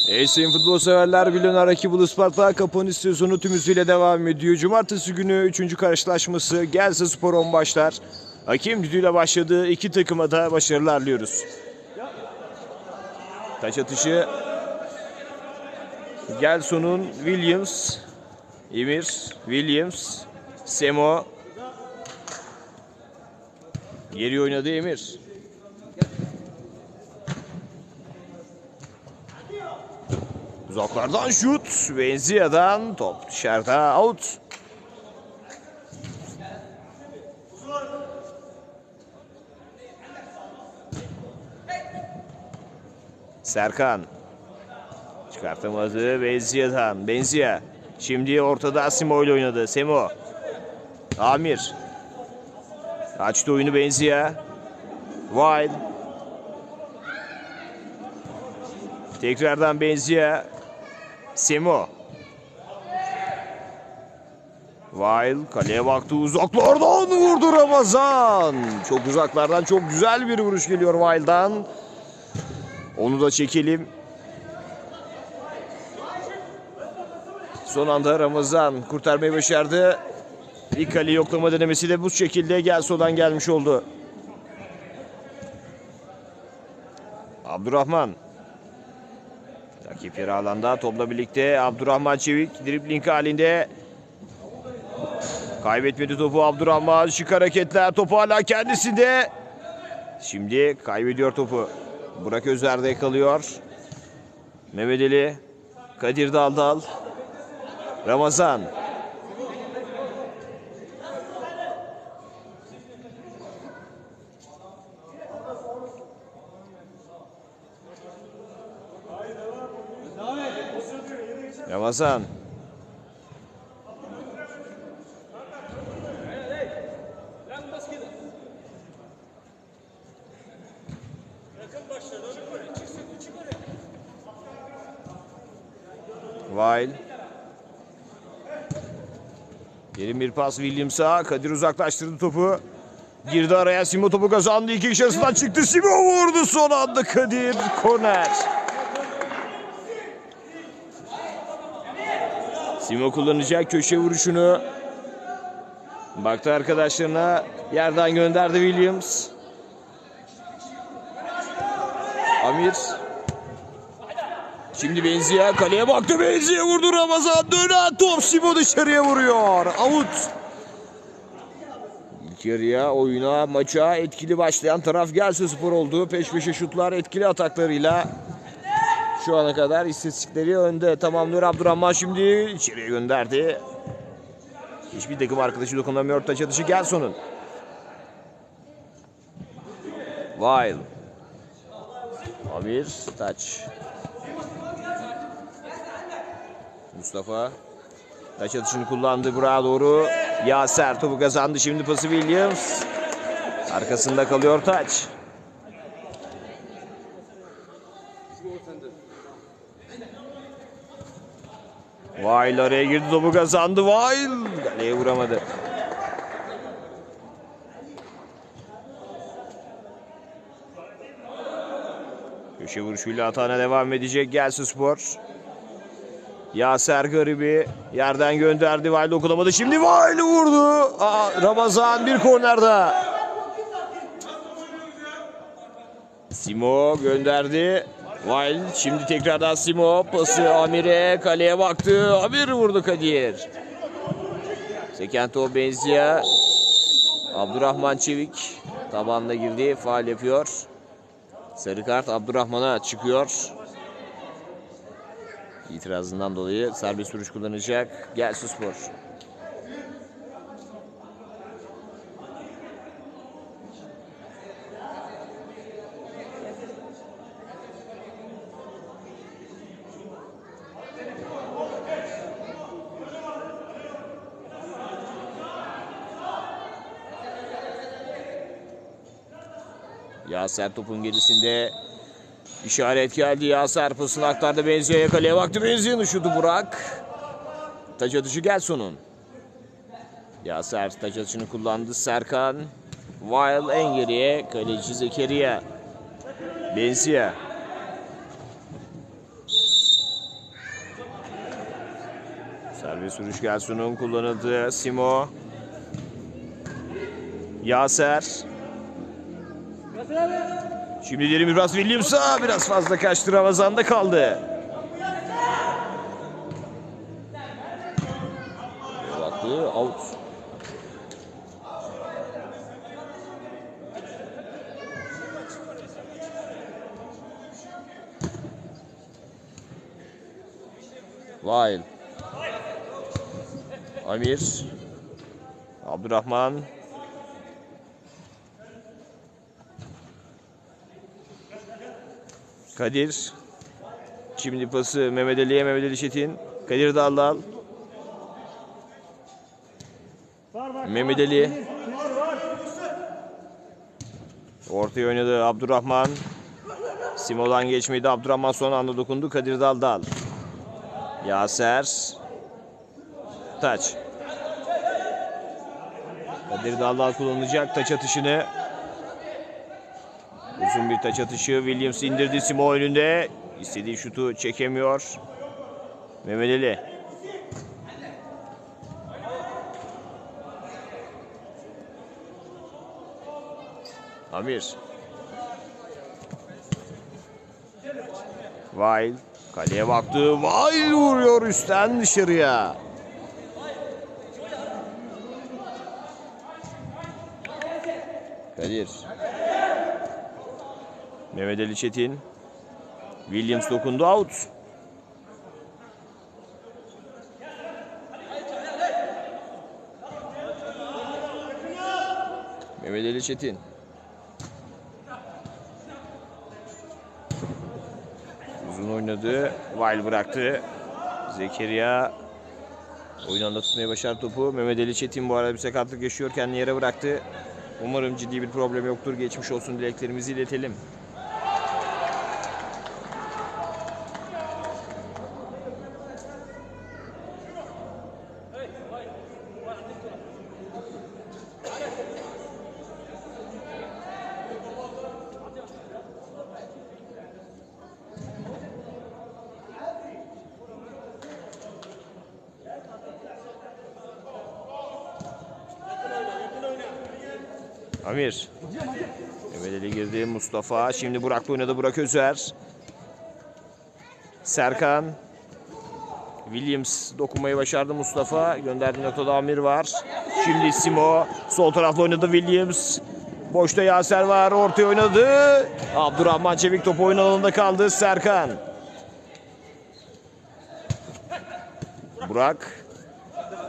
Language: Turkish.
Sayın futbol severler Milyoner Rakibi Isparta Kapanış sezonu tüm hızıyla devam ediyor. Cumartesi günü 3. karşılaşması Gelze Spor 10 başlar. Hakem düdüğüyle başladığı iki takıma da başarılar diliyoruz. Taç atışı Gelson'un Williams, Emir, Williams, Semo. Geri oynadı Emir. Uzaklardan şut. Benzia'dan top dışarıda out. Serkan. Çıkartamadı Benzia'dan. Benzia. Şimdi ortada Asimo ile oynadı. Semo. Amir. Açtı oyunu Benzia. Wild. Tekrardan Benzia. Semo. Wild kaleye baktı uzaklardan vurdu Ramazan. Çok uzaklardan çok güzel bir vuruş geliyor Wild'dan. Onu da çekelim. Son anda Ramazan kurtarmayı başardı. İlk kale yoklama denemesi de bu şekilde Gelso'dan gelmiş oldu. Abdurrahman. Rakip yarı alanda topla birlikte Abdurrahman Çevik dribling halinde. Kaybetmedi topu Abdurrahman. Şık hareketler. Topu hala kendisinde. Şimdi kaybediyor topu. Burak Özer'de kalıyor. Mehmet Ali Kadir Daldal Ramazan Ramazan Vail. Derin bir pas Williams'a. Kadir uzaklaştırdı topu. Girdi araya Simo topu kazandı. İki kişi arasından çıktı. Simo vurdu son anda Kadir. Korner. Simo kullanacak köşe vuruşunu. Baktı arkadaşlarına. Yerden gönderdi Williams. Amir. Şimdi Benzia kaleye baktı. Benzia vurdu Ramazan. Dönen top Simo dışarıya vuruyor. Out. İlk yarıya oyuna maça etkili başlayan taraf Gelse Spor oldu. Peş peşe şutlar etkili ataklarıyla şu ana kadar istatistikleri önde tamamlıyor Abdurrahman şimdi içeriye gönderdi. Hiçbir takım arkadaşı dokunamıyor taç atışı Gelson'un. Wild. Amir taç. Mustafa taç atışını kullandı buraya doğru. Yaser topu kazandı şimdi pası Williams. Arkasında kalıyor taç. Vail araya girdi topu kazandı. Vail kaleye vuramadı. Köşe vuruşuyla atağına devam edecek Gelsin Spor. Yaser Garibi yerden gönderdi. Vail dokunamadı. Şimdi Vail vurdu. Aa, Ramazan bir kornerde. Simo gönderdi. Vail şimdi tekrardan Simo pası Amir'e kaleye baktı. Amir vurdu Kadir. Sekento Benzia. Abdurrahman Çevik tabanla girdi. Faal yapıyor. Sarı kart Abdurrahman'a çıkıyor. İtirazından dolayı serbest vuruş kullanacak. Gelsin Spor. Yaser topun gerisinde. İşaret geldi. Yaser pasını aktardı. Benziyor yakalaya baktı. Benziyor şutu Burak. Taç atışı Gelson'un. Yaser taç atışını kullandı. Serkan. Weil en geriye. Kaleci Zekeriya. Benziyor. Serbest vuruş Gelson'un kullanıldığı Simo. Yaser. Şimdi derin biraz Williams'a biraz fazla kaçtı Ramazan'da kaldı. Baktı out. Vail. Amir. Abdurrahman. Kadir. Şimdi pası Mehmet Ali'ye Mehmet Ali Çetin. Kadir Dallal. Mehmet Ali. Ortaya oynadı Abdurrahman. Simo'dan geçmedi. Abdurrahman son anda dokundu. Kadir Daldal. Yaser. Taç. Kadir Daldal kullanacak taç atışını. Uzun bir taç atışı. Williams indirdi Simo önünde. İstediği şutu çekemiyor. Mehmet Ali. Amir. Vail. Kaleye baktı. Vail vuruyor üstten dışarıya. Kadir. Mehmet Ali Çetin. Williams dokundu out. Mehmet Ali Çetin. Uzun oynadı. Vail bıraktı. Zekeriya oyun anda tutmayı başardı topu. Mehmet Ali Çetin bu arada bir sakatlık yaşıyor. Kendini yere bıraktı. Umarım ciddi bir problem yoktur. Geçmiş olsun dileklerimizi iletelim. Amir. Mehmet Ali girdi. Mustafa. Şimdi Burak oynadı. Burak Özer. Serkan. Williams dokunmayı başardı Mustafa. Gönderdiği noktada Amir var. Şimdi Simo. Sol tarafta oynadı Williams. Boşta Yaser var. Ortaya oynadı. Abdurrahman Çevik topu oyun alanında kaldı. Serkan. Burak.